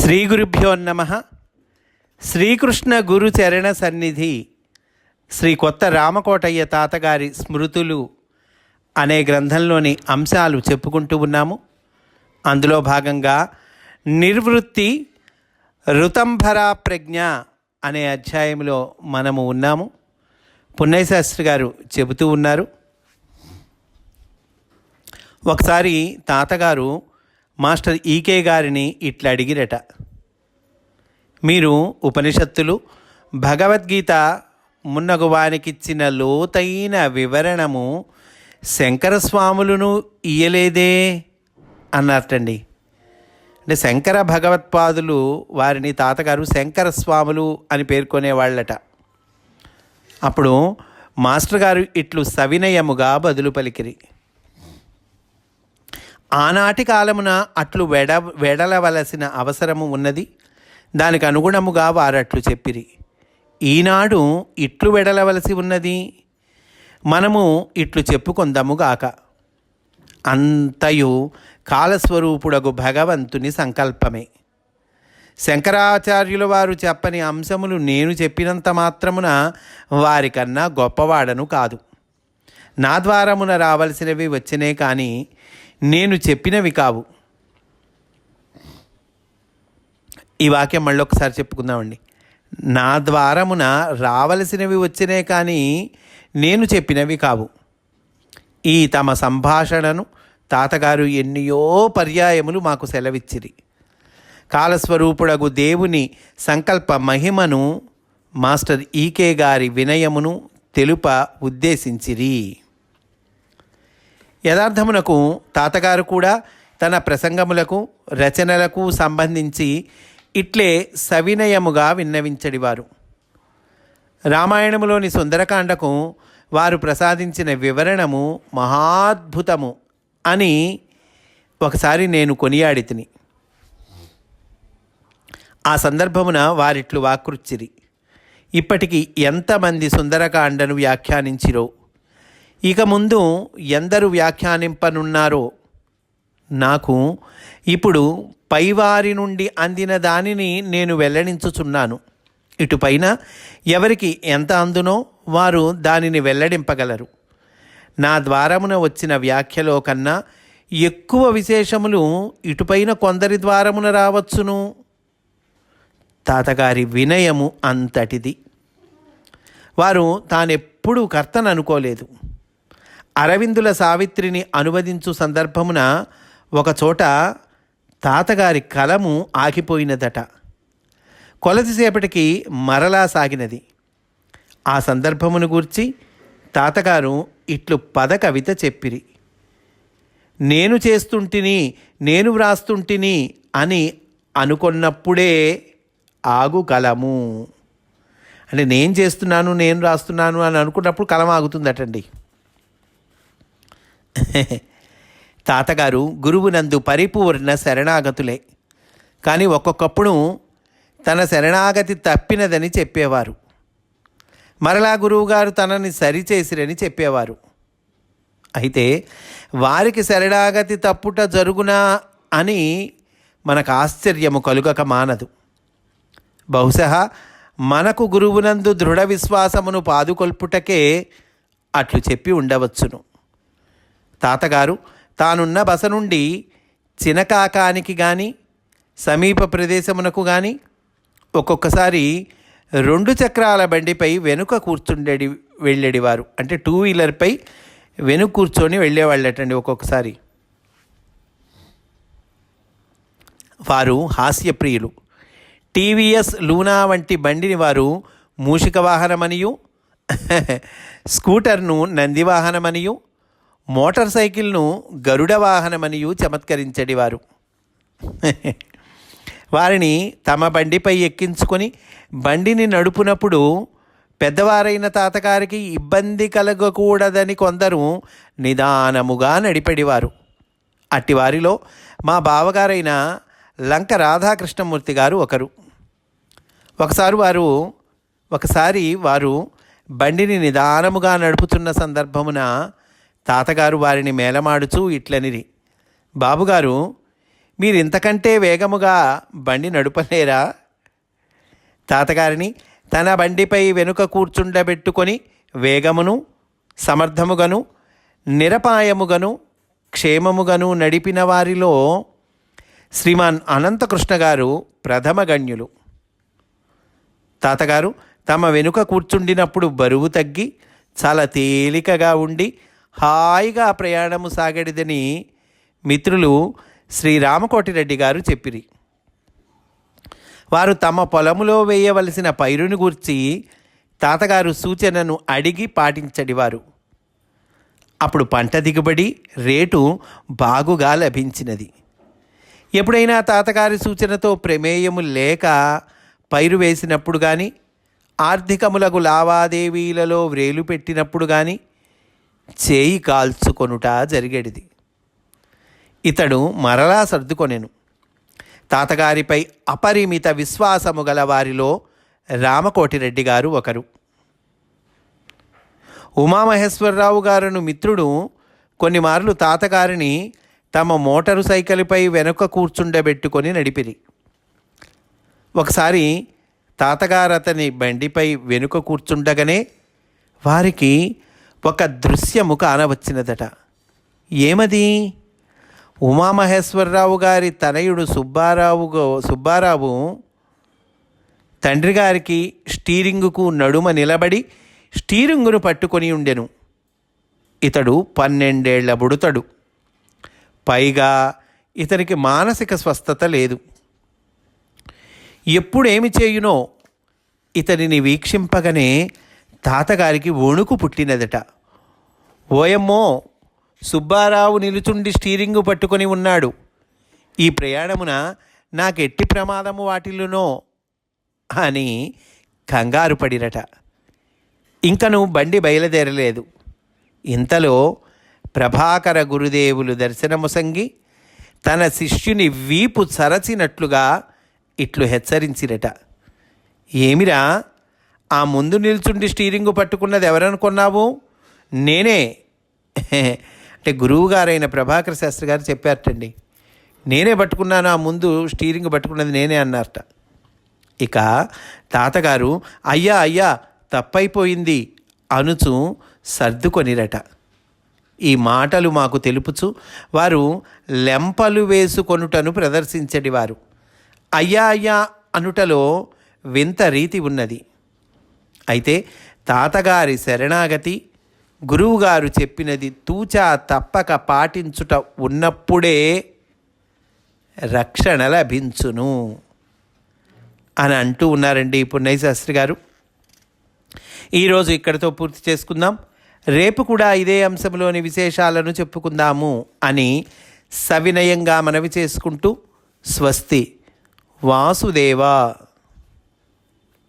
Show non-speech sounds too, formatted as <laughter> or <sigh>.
శ్రీ గురుభ్యో నమ. శ్రీకృష్ణ గురు చరణ సన్నిధి శ్రీ కొత్త రామకోటయ్య తాతగారి స్మృతులు అనే గ్రంథంలోని అంశాలు చెప్పుకుంటూ ఉన్నాము. అందులో భాగంగా నిర్వృత్తి ఋతంభరా ప్రజ్ఞ అనే అధ్యాయంలో మనము ఉన్నాము. పున్నయ్యశాస్త్రి గారు చెబుతూ ఉన్నారు. ఒకసారి తాతగారు మాస్టర్ ఈకే గారిని ఇట్లా అడిగిరట. మీరు ఉపనిషత్తులు భగవద్గీత మున్నగువానికిచ్చిన లోతైన వివరణము శంకరస్వాములను ఇయ్యలేదే అన్నట్టండి అంటే శంకర భగవత్పాదులు వారిని తాతగారు శంకర స్వాములు అని పేర్కొనేవాళ్ళట. అప్పుడు మాస్టర్ గారు ఇట్లు సవినయముగా బదులు పలికిరి. ఆనాటి కాలమున అట్లు వెడ వెడలవలసిన అవసరము ఉన్నది. దానికి అనుగుణముగా వారట్లు చెప్పిరి. ఈనాడు ఇట్లు వెడలవలసి ఉన్నది. మనము ఇట్లు చెప్పుకొందముగాక అంతయు కాలస్వరూపుడగు భగవంతుని సంకల్పమే. శంకరాచార్యుల వారు చెప్పని అంశములు నేను చెప్పినంత మాత్రమున వారికన్నా గొప్పవాడను కాదు. నా ద్వారమున రావలసినవి వచ్చినే కానీ నేను చెప్పినవి కావు. ఈ వాక్యం మళ్ళీ ఒకసారి చెప్పుకుందామండి. నా ద్వారమున రావలసినవి వచ్చినే కానీ నేను చెప్పినవి కావు. ఈ తమ సంభాషణను తాతగారు ఎన్నయో పర్యాయములు మాకు సెలవిచ్చిరి. కాలస్వరూపుడగు దేవుని సంకల్ప మహిమను మాస్టర్ ఈకే గారి వినయమును తెలుప ఉద్దేశించిరి. యథార్థమునకు తాతగారు కూడా తన ప్రసంగములకు రచనలకు సంబంధించి ఇట్లే సవినయముగా విన్నవించడివారు. రామాయణములోని సుందరకాండకు వారు ప్రసాదించిన వివరణము మహాద్భుతము అని ఒకసారి నేను కొనియాడి తిని ఆ సందర్భమున వారిట్లు వాకృచ్చిరి. ఇప్పటికి ఎంతమంది సుందరకాండను వ్యాఖ్యానించిరో ఇక ముందు ఎందరు వ్యాఖ్యానింపనున్నారో నాకు ఇప్పుడు పైవారి నుండి అందిన దానిని నేను వెల్లడించుచున్నాను. ఇటుపైన ఎవరికి ఎంత అందునో వారు దానిని వెల్లడింపగలరు. నా ద్వారమున వచ్చిన వ్యాఖ్యలో కన్నా ఎక్కువ విశేషములు ఇటుపైన కొందరి ద్వారమున రావచ్చును. తాతగారి వినయము అంతటిది. వారు తానెప్పుడూ కర్తను అనుకోలేదు అరవిందుల సావిత్రిని అనువదించు సందర్భమున ఒకచోట తాతగారి కలము ఆగిపోయినదట. కొలదిసేపటికి మరలా సాగినది. ఆ సందర్భమును గూర్చి తాతగారు ఇట్లు పద కవిత చెప్పిరి. నేను చేస్తుంటిని నేను వ్రాస్తుంటిని అని అనుకున్నప్పుడే ఆగు కలము. అంటే నేను చేస్తున్నాను నేను రాస్తున్నాను అని అనుకున్నప్పుడు కలం ఆగుతుందటండి <laughs> తాతగారు గురువునందు పరిపూర్ణ శరణాగతులే. కానీ ఒక్కొక్కప్పుడు తన శరణాగతి తప్పినదని చెప్పేవారు. మరలా గురువుగారు తనని సరిచేసిరని చెప్పేవారు. అయితే వారికి శరణాగతి తప్పుట జరుగునా అని మనకు ఆశ్చర్యము కలుగక మానదు. బహుశా మనకు గురువునందు దృఢ విశ్వాసమును పాదుకొల్పుటకే అట్లు చెప్పి ఉండవచ్చును. తాతగారు తానున్న బస నుండి చినకాకానికి కానీ సమీప ప్రదేశమునకు కానీ ఒక్కొక్కసారి రెండు చక్రాల బండిపై వెనుక కూర్చుండేది వెళ్ళేడివారు. అంటే టూ వీలర్పై వెనుక కూర్చొని వెళ్ళేవాళ్ళటండి ఒక్కొక్కసారి. వారు హాస్యప్రియులు. టీవీఎస్ లూనా వంటి బండిని వారు మూషిక వాహనమనియు <laughs> స్కూటర్ను నంది వాహనమనియు మోటార్ సైకిల్ను గరుడ వాహనమనియు చమత్కరించడివారు. వారిని తమ బండిపై ఎక్కించుకొని బండిని నడుపునప్పుడు పెద్దవారైన తాతగారికి ఇబ్బంది కలగకూడదని కొందరు నిదానముగా నడిపెడివారు. అట్టివారిలో మా బావగారైన లంక రాధాకృష్ణమూర్తి గారు ఒకరు. ఒకసారి వారు ఒకసారి వారు బండిని నిదానముగా నడుపుతున్న సందర్భమున తాతగారు వారిని మేలమాడుచూ ఇట్లనిరి. బాబుగారు మీరు ఇంతకంటే వేగముగా బండి నడుపలేరా? తాతగారిని తన బండిపై వెనుక కూర్చుండబెట్టుకొని వేగమును సమర్థముగను నిరపాయముగను క్షేమముగను నడిపిన వారిలో శ్రీమాన్ అనంతకృష్ణ గారు ప్రథమ గణ్యులు. తాతగారు తమ వెనుక కూర్చుండినప్పుడు బరువు తగ్గి చాలా తేలికగా ఉండి హాయిగా ప్రయాణము సాగడిదని మిత్రులు శ్రీరామకోటిరెడ్డి గారు చెప్పిరి. వారు తమ పొలములో వేయవలసిన పైరుని గూర్చి తాతగారు సూచనను అడిగి పాటించడివారు అప్పుడు పంట దిగుబడి రేటు బాగుగా లభించినది. ఎప్పుడైనా తాతగారి సూచనతో ప్రమేయము లేక పైరు వేసినప్పుడు కానీ ఆర్థికములకు లావాదేవీలలో వ్రేలు పెట్టినప్పుడు కానీ చేయి కాల్చుకొనుట జరిగేది ఇతడు మరలా సర్దుకొనెను. తాతగారిపై అపరిమిత విశ్వాసము గల వారిలో రామకోటిరెడ్డి గారు ఒకరు. ఉమామహేశ్వరరావు గారును మిత్రుడు కొన్ని మార్లు తాతగారిని తమ మోటారు సైకిల్పై వెనుక కూర్చుండబెట్టుకొని నడిపిరి. ఒకసారి తాతగారు అతని బండిపై వెనుక కూర్చుండగానే వారికి ఒక దృశ్యము కానవచ్చినదట ఏమది? ఉమామహేశ్వరరావు గారి తనయుడు సుబ్బారావు సుబ్బారావు తండ్రి గారికి స్టీరింగుకు నడుమ నిలబడి స్టీరింగును పట్టుకొని ఉండెను. ఇతడు పన్నెండేళ్ళ బుడుతడు. పైగా ఇతనికి మానసిక స్వస్థత లేదు. ఎప్పుడేమి చేయునో ఇతనిని వీక్షింపగానే తాతగారికి వణుకు పుట్టినదట. ఓయమ్మో సుబ్బారావు నిలుచుండి స్టీరింగు పట్టుకొని ఉన్నాడు. ఈ ప్రయాణమున నాకెట్టి ప్రమాదము వాటిల్లునో అని కంగారు పడిరట. ఇంకను బండి బయలుదేరలేదు. ఇంతలో ప్రభాకర గురుదేవులు దర్శనముసంగి తన శిష్యుని వీపు చరచినట్లుగా ఇట్లు హెచ్చరించిరట. ఏమిరా ఆ ముందు నిల్చుండి స్టీరింగ్ పట్టుకున్నది ఎవరనుకున్నావు? నేనే. అంటే గురువుగారైన ప్రభాకర శాస్త్రి గారు చెప్పారటండి. నేనే పట్టుకున్నాను ఆ ముందు స్టీరింగ్ పట్టుకున్నది నేనే అన్నారట. ఇక తాతగారు అయ్యా అయ్యా తప్పైపోయింది అనుచు సర్దుకొనిరట. ఈ మాటలు మాకు తెలుపుచు వారు లెంపలు వేసుకొనుటను ప్రదర్శించడివారు. అయ్యా అయ్యా అనుటలో వింత రీతి ఉన్నది. అయితే తాతగారి శరణాగతి గురువుగారు చెప్పినది తూచా తప్పక పాటించుట ఉన్నప్పుడే రక్షణ లభించును అని అంటూ ఉన్నారండి పున్నయ్య శాస్త్రి గారు. ఈరోజు ఇక్కడితో పూర్తి చేసుకుందాం. రేపు కూడా ఇదే అంశంలోని విశేషాలను చెప్పుకుందాము అని సవినయంగా మనవి చేసుకుంటూ స్వస్తి వాసుదేవా.